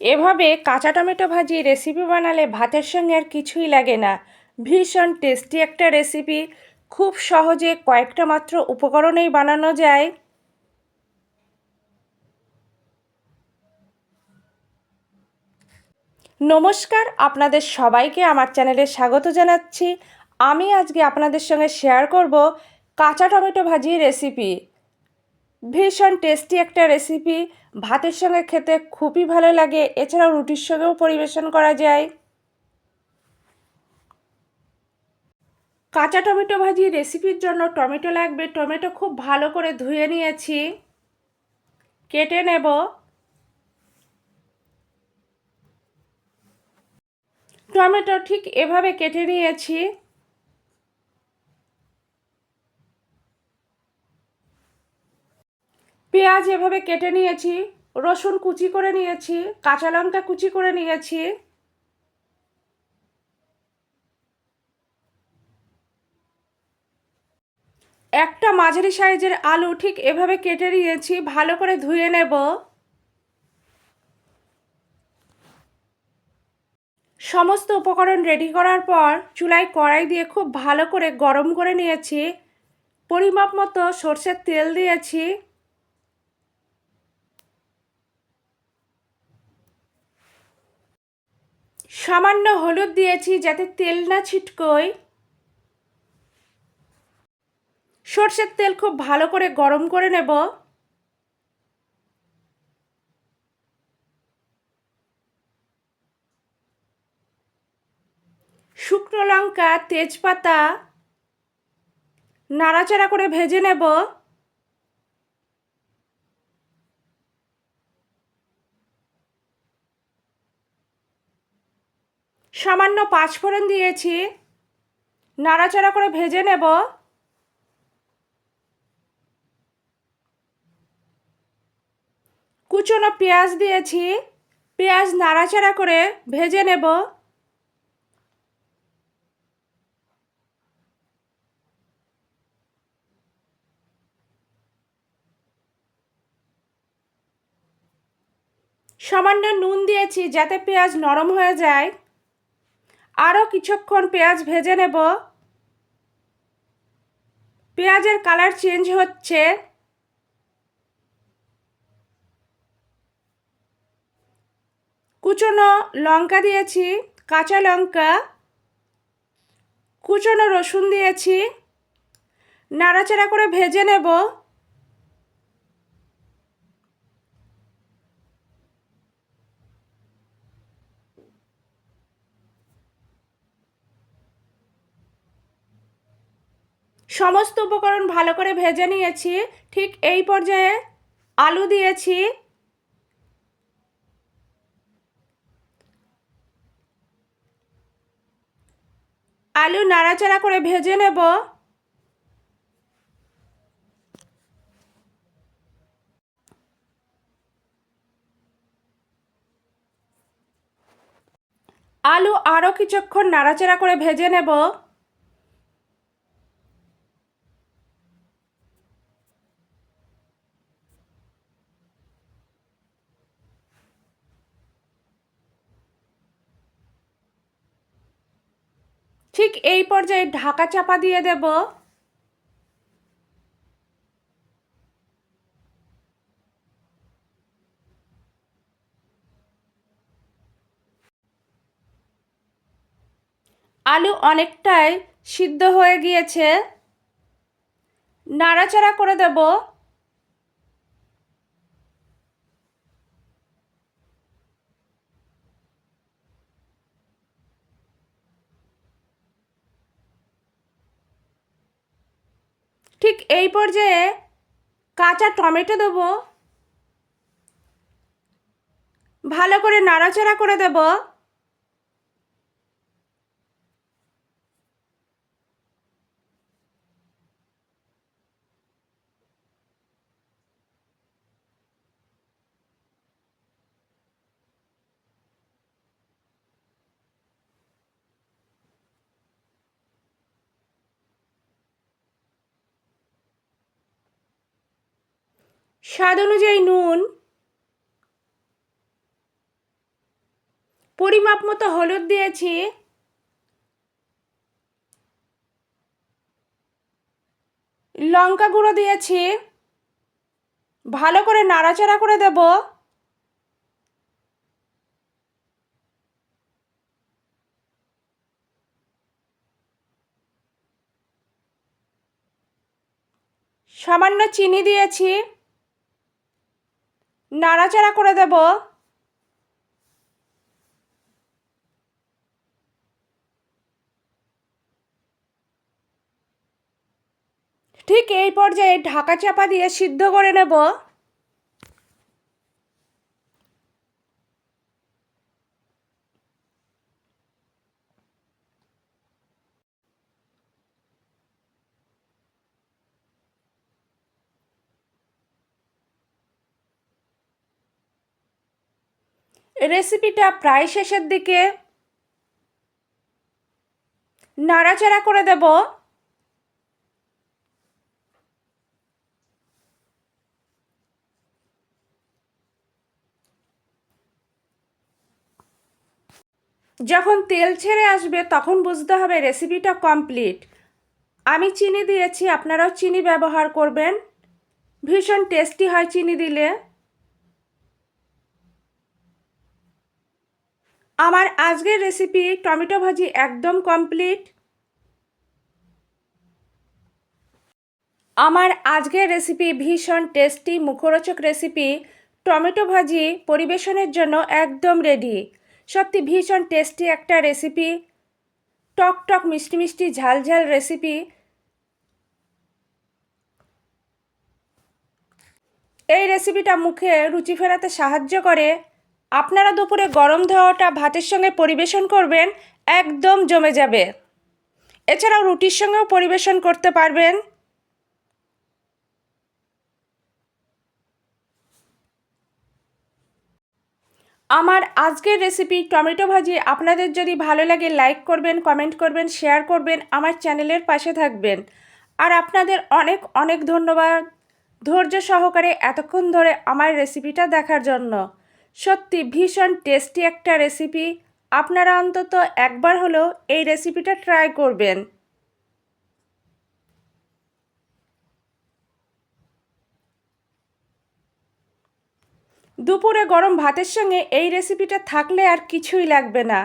এভাবে কাঁচা টমেটো ভাজি রেসিপি বানালে ভাতের সঙ্গে আর কিছুই লাগে না। ভীষণ টেস্টি একটা রেসিপি খুব সহজে কয়েকটা মাত্র উপকরণেই বানানো যায়। নমস্কার, আপনাদের সবাইকে আমার চ্যানেলে স্বাগত জানাচ্ছি। আমি আজকে আপনাদের সঙ্গে শেয়ার করব কাঁচা টমেটো ভাজি রেসিপি ভীষণ টেস্টি একটা রেসিপি ভাতের সঙ্গে খেতে খুবই ভালো লাগে। এছাড়াও রুটির সঙ্গেও পরিবেশন করা যায়। কাঁচা টমেটো ভাজি রেসিপির জন্য টমেটো লাগবে। টমেটো খুব ভালো করে ধুয়ে নিয়েছি। কেটে নেব। টমেটো ঠিক এভাবে কেটে নিয়েছি। পেঁয়াজ এভাবে কেটে নিয়েছি, রসুন কুচি করে নিয়েছি, কাঁচা লঙ্কা কুচি করে নিয়েছি। একটা মাঝারি সাইজের আলু ঠিক এভাবে কেটে নিয়েছি, ভালো করে ধুয়ে নেব। সমস্ত উপকরণ রেডি করার পর চুলায় কড়াই দিয়ে খুব ভালো করে গরম করে নিয়েছি। পরিমাপ মতো সর্ষের তেল দিয়েছি। সামান্য হলুদ দিয়েছি যাতে তেল না ছিটকোয়। সর্ষের তেল খুব ভালো করে গরম করে নেব। শুকনো লঙ্কা, তেজপাতা, নাড়াচাড়া করে ভেজে নেব। সামান্য পাঁচফোড়ন দিয়েছি। নাড়াচাড়া করে ভেজে নেব। কুচনো পেঁয়াজ দিয়েছি। পেঁয়াজ নাড়াচাড়া করে ভেজে নেব। সামান্য নুন দিয়েছি যাতে পেঁয়াজ নরম হয়ে যায়। আরও কিছুক্ষণ পেঁয়াজ ভেজে নেব। পেঁয়াজের কালার চেঞ্জ হচ্ছে। কুচনো লঙ্কা দিয়েছি, কাঁচা লঙ্কা। কুচনো রসুন দিয়েছি। নাড়াচাড়া করে ভেজে নেব। সমস্ত উপকরণ ভালো করে ভেজে নিয়েছি। ঠিক এই পর্যায়ে আলু দিয়েছি। আলু নাড়াচাড়া করে ভেজে নেব। আলু আরও কিছুক্ষণ নাড়াচাড়া করে ভেজে নেব। ঠিক এই পর্যায়ে ঢাকা চাপা দিয়ে দেব। আলু অনেকটাই সিদ্ধ হয়ে গিয়েছে। নাড়াচাড়া করে দেব ঠিক এই পর্যায়ে কাঁচা টমেটো দেব। ভালো করে নাড়াচাড়া করে দেব। স্বাদ অনুযায়ী নুন, পরিমাপ মতো হলুদ দিয়েছি, লঙ্কা গুঁড়ো দিয়েছি, ভালো করে নাড়াচাড়া করে দেব। সামান্য চিনি দিয়েছি। নাড়াচাড়া করে দেব। ঠিক এই পর্যায়ে ঢাকা চাপা দিয়ে সিদ্ধ করে নেব। রেসিপিটা প্রায় শেষের দিকে নাড়াচাড়া করে দেব। যখন তেল ছেড়ে আসবে তখন বুঝতে হবে রেসিপিটা কমপ্লিট। আমি চিনি দিয়েছি, আপনারাও চিনি ব্যবহার করবেন। ভীষণ টেস্টি হয় চিনি দিলে। আমার আজকের রেসিপি টমেটো ভাজি একদম কমপ্লিট আমার আজকের রেসিপি ভীষণ টেস্টি মুখরোচক রেসিপি টমেটো ভাজি পরিবেশনের জন্য একদম রেডি সত্যি ভীষণ টেস্টি একটা রেসিপি টক টক মিষ্টি মিষ্টি ঝাল ঝাল রেসিপি এই রেসিপিটা মুখে রুচি ফেরাতে সাহায্য করে। আপনারা দুপুরে গরম ধোয়াটা ভাতের সঙ্গে পরিবেশন করবেন, একদম জমে যাবে। এছাড়াও রুটির সঙ্গেও পরিবেশন করতে পারবেন। আমার আজকের রেসিপি টমেটো ভাজি, আপনাদের যদি ভালো লাগে লাইক করবেন কমেন্ট করবেন শেয়ার করবেন, আমার চ্যানেলের পাশে থাকবেন। আর আপনাদের অনেক অনেক ধন্যবাদ। ধৈর্য সহকারে এতক্ষণ ধরে আমার রেসিপিটা দেখার জন্য। সত্যি ভীষণ টেস্টি একটা রেসিপি আপনারা অন্তত একবার হলেও এই রেসিপিটা ট্রাই করবেন। দুপুরে গরম ভাতের সঙ্গে এই রেসিপিটা থাকলে আর কিছুই লাগবে না।